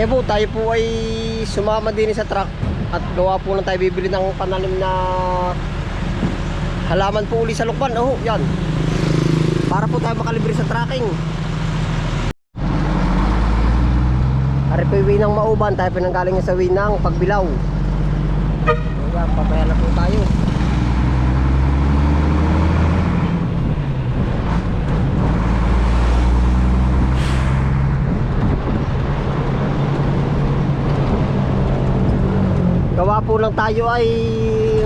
Ayan po, tayo po ay sumama din sa truck at gawa po lang tayo bibili ng pananim na halaman po uli sa lukban. Oh, yan. Para po tayo makalibre sa tracking. Ari po yung winang mauban, tayo pinanggaling sa winang pagbilaw. Ayan, papaya na po tayo. Gawa po lang tayo ay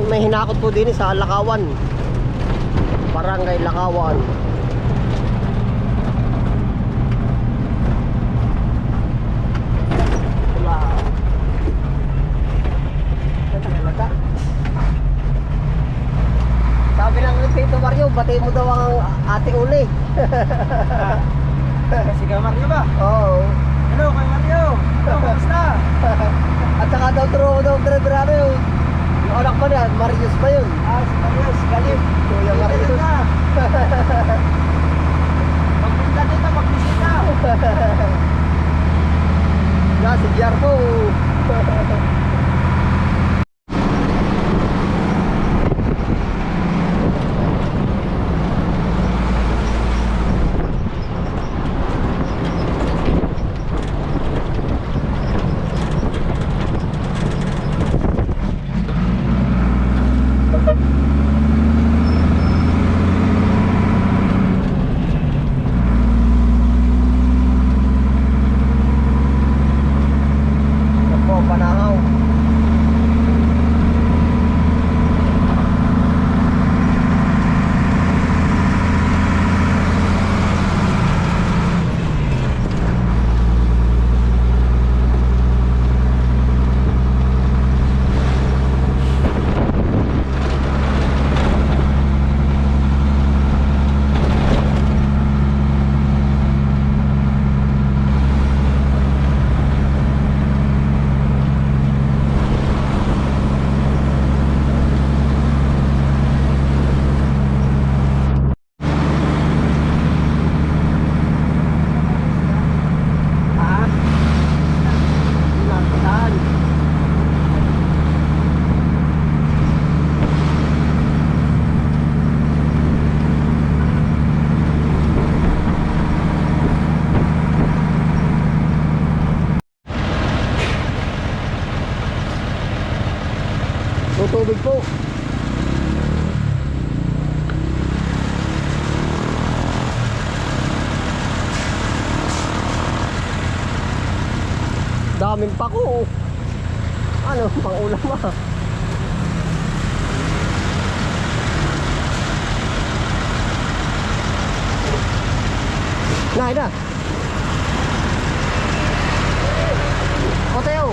may hinakot po din sa Lakawan. Barangay Lakawan. Sabi lang ni Tito Mario, bati mo daw ang ate uli. Si Mario ba? Oo. Hello kay Mario. Hello, kamusta? At saka daw turo daw dire-dire yung yung anak pa niya, Marius pa yun. Ah, si Mario, si Galip. Kuya Marius. na. Pagpunta dito, magbisita. Yan, si Jar po. Yan po, panahaw. Ha? Saan? Tutubig po. Daming pako. Ano, pang ulam ah. Nay na. Oteo.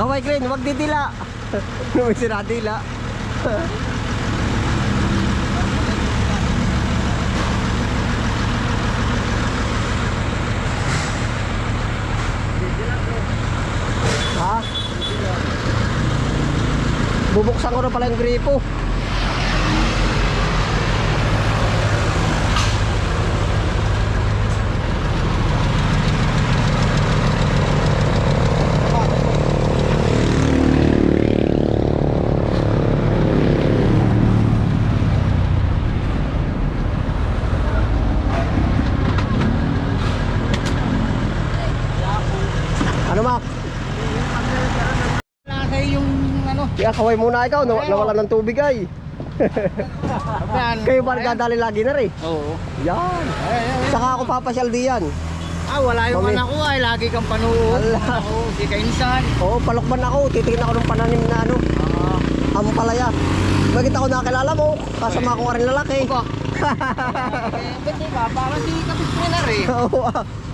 Kaway Glenn, wag didila. May sinadila. Ha? Bubuksan ko na pala yung gripo. Ano Mac? Nasa yung ano. Kaya kaway muna ikaw, naw- nawala ng tubig ay. Kayo ba nagdadali lagi na rin? Oo. Yan. Saka ako papasyal diyan. Ah, wala yung Mami. anak ko ay lagi kang panuod. Ala. Oo, di ka insan. Oo, palukban ako. Titignan ako ng pananim na ano, Ah. ampalaya. Bakit ako nakilala mo? Kasama ko nga rin lalaki. Opo. Eh, ba't di ba? Parang di ka na rin. Oo,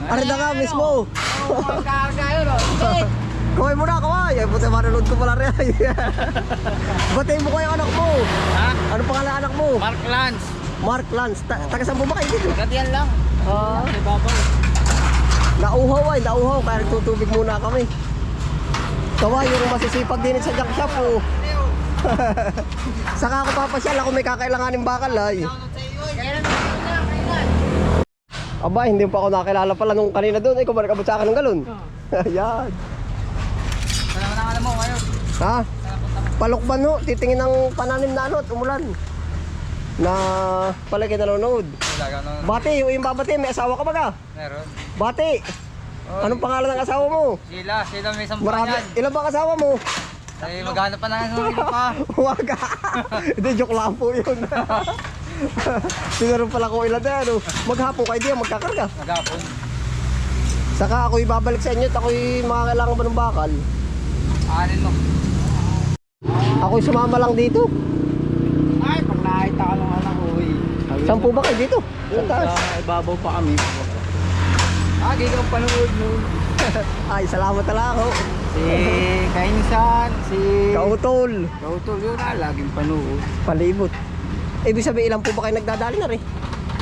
na nga mismo? Oo, magkarga yun. oh. Kaway mo na, kaway. Ay, buti manunod ko pala rin. Batiin mo kayo anak mo. Ha? Ano pangalan anak mo? Mark Lance. Mark Lance. Ta taga saan po ba kayo dito? Ganyan lang. Ah. Sa ibabaw. Nauhaw ay, nauhaw. Kaya nagtutubig muna kami. Kaway, yung masisipag din sa junk shop oh. Saka ako papasyal ako may kakailanganin bakal ay. Aba, hindi pa ako nakilala pala nung kanina doon. Ay, kumalik abot sa akin ng galon. Ayan. Wala mo na alam mo ngayon. Ha? Palukban ho. Titingin ng pananim na ano at umulan. Na palagi nanonood. Ka. Bati, yung yung babati, may asawa ka baga? Meron. Bati. Anong pangalan ng asawa mo? Sila, sila may isang Marami. yan. Ilan ba asawa mo? Eh, maghanap pa na nga sa iba pa. Huwag ka. Hindi, joke lang po yun. Siguro pala ko ilan na ano. Maghapon kayo diyan, magkakarga. Magapon. Saka ako'y babalik sa inyo at ako'y makakailangan ba ng bakal. Anin mo. Ako'y sumama lang dito. Ay, pag nakita ka ng anak ko, eh. Saan po ba kayo dito? Sa taas. ibabaw pa kami. Ah, gigaw panood nun. Ay, salamat na lang ako. Si Kainsan, si... Kautol. Kautol yun na, laging panood. Palibot. Ibig sabihin, ilan po ba kayo nagdadali na rin?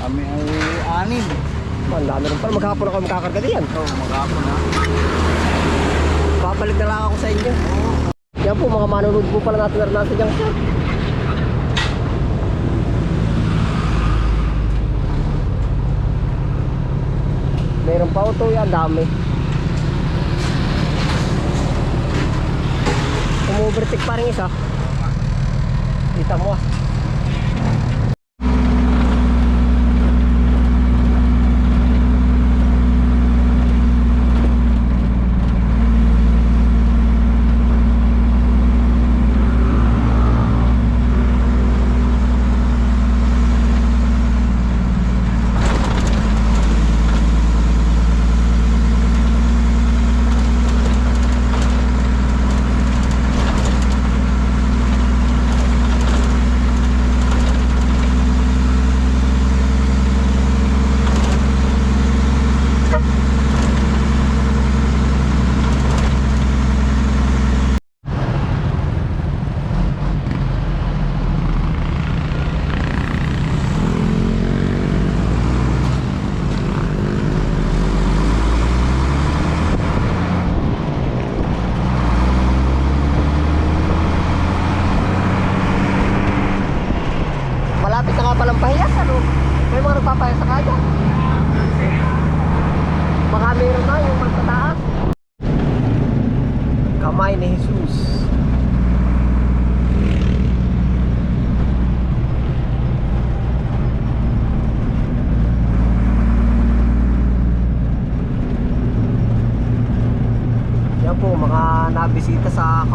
Kami ay anin. Man, dami rin pala. Maghapon ako makakarga diyan. Ito, magapon na. Babalik na lang ako sa inyo. Yan po, mga manunod po pala natin na nasa dyan, sir. Meron pa auto yan, dami. Umubertik pa rin isa. Kita mo ah.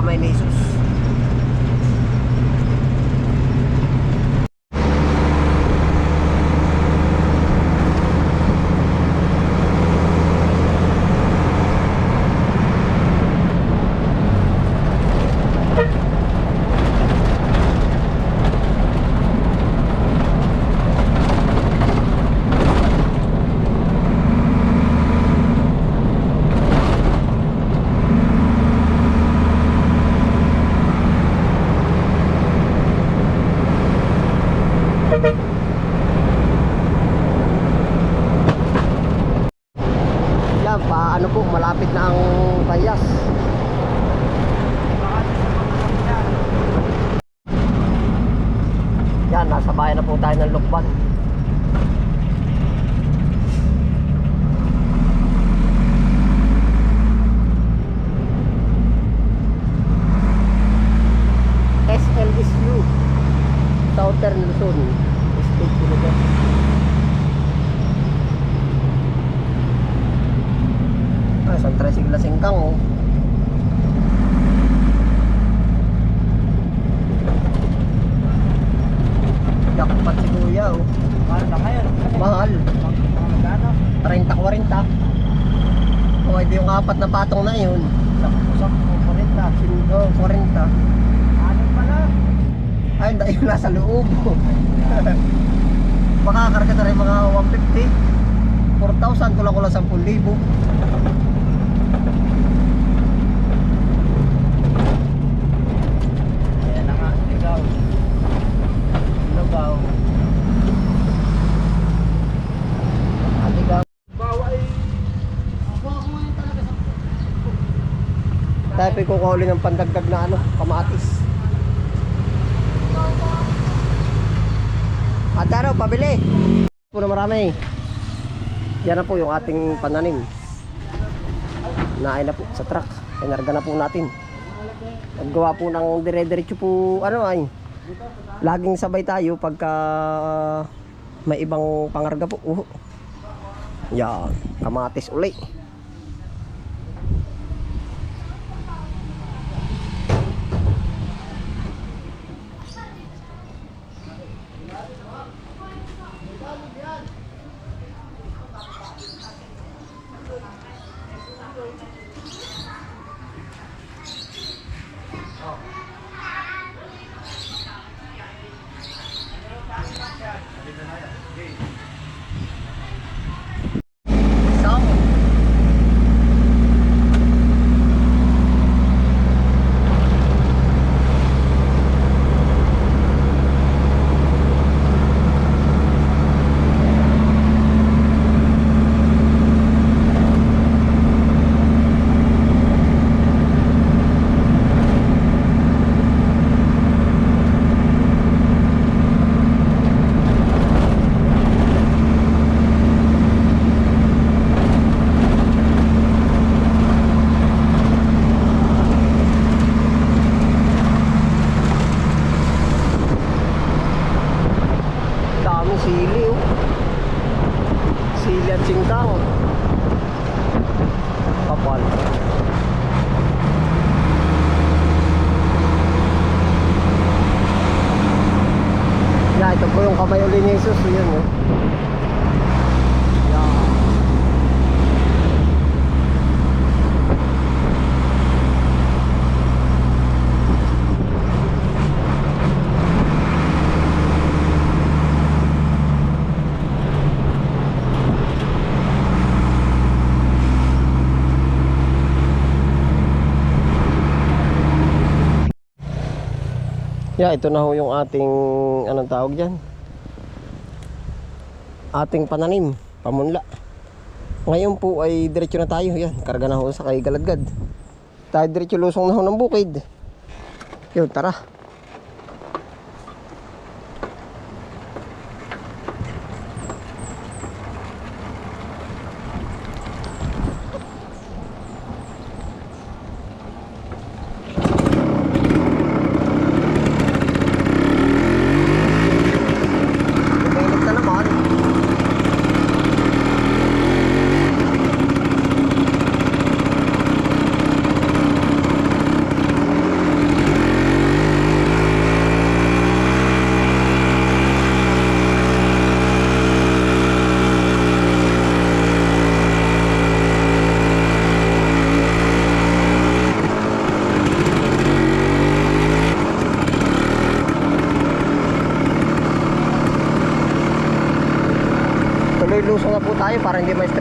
coronation Southern Luzon State University Ah, San Tricycle Singkang oh. Jackpot si Kuya oh. Mahal na ngayon. Mahal. Magkano? 30-40. O, edi yung apat na patong na yun. Sakto-sakto, 40. Sinugo, 40. Anin pala? Ay, hindi yung nasa loob. Makakarga na rin mga 150. 4,000, kulang kulang 10,000. Ayan na nga, ikaw. Lugaw. Aligaw. Bawa ay... Ako ako ngayon talaga sa... Tayo pa kukuhuli ng pandagdag na ano, kamatis. Ano, pabili. Po marami. Yan na po yung ating pananim. Naay na po sa truck. Inarga na po natin. Naggawa po ng dire-diretso po, ano ay, laging sabay tayo pagka may ibang pangarga po. Uh. Yan, kamatis uli. Yeah, ito na ho yung ating anong tawag diyan? Ating pananim, pamunla. Ngayon po ay diretso na tayo. Yan, karga na ho sa kay Galadgad. Tayo diretso lusong na ho ng bukid. Yun, tara. Mainit na naman. Tuloy lusong na po tayo para hindi pananim.